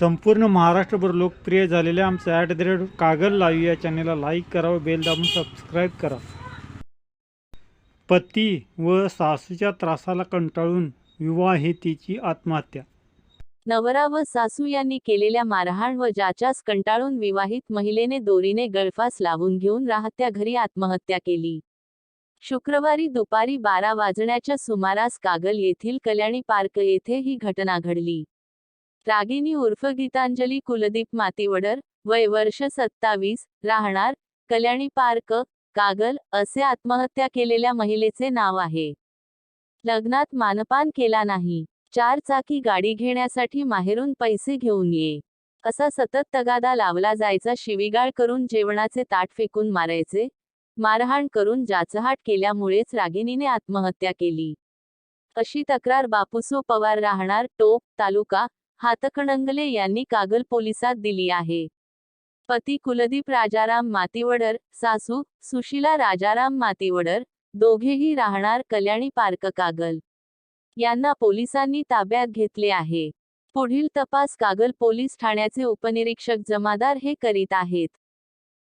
संपूर्ण महाराष्ट्रभर लोकप्रिय झालेल्या आमचं at the rate Kagal live या चॅनेलला लाईक करा व बेल दाबून सबस्क्राईब करा. पती व सासूच्या त्रासाला कंटाळून विवाहितेची आत्महत्या. नवरा व सासू यांनी केलेल्या मारहाण व ज्याच्यास कंटाळून विवाहित महिलेने दोरीने गळफास लावून घेऊन राहत्या घरी आत्महत्या केली. शुक्रवारी दुपारी बारा वाजण्याच्या सुमारास कागल येथील कल्याणी पार्क येथे ही घटना घडली. रागिनी उर्फ गीतांजली कुलदीप मातीवडर वय वर्ष सत्तावीस राहणार कल्याणी पार्क कागल असे आत्महत्या केलेल्या महिलेचे नाव आहे. लग्नात मानपान केला नाही. चार चाकी गाडी घेण्यासाठी माहेरून पैसे घेऊन ये. असा सतत तगादा लावला जायचा शिवीगाळ करून जेवणाचे ताट फेकून मारायचे मारहाण करून जाचहाट केल्यामुळेच रागिनीने आत्महत्या केली. अशी तक्रार बापूसो पवार राहणार टोप तालुका हातकणंगले यांनी कागल पोलिसात दिली आहे. पती कुलदीप राजाराम मातीवडर सासू सुशीला राजाराम मातीवडर दोघेही राहणार कल्याणी पार्क कागल. यांना पोलिसांनी ताब्यात घेतले आहे. पुढील तपास कागल पोलीस ठाण्याचे उपनिरीक्षक जमादार हे करीत आहेत.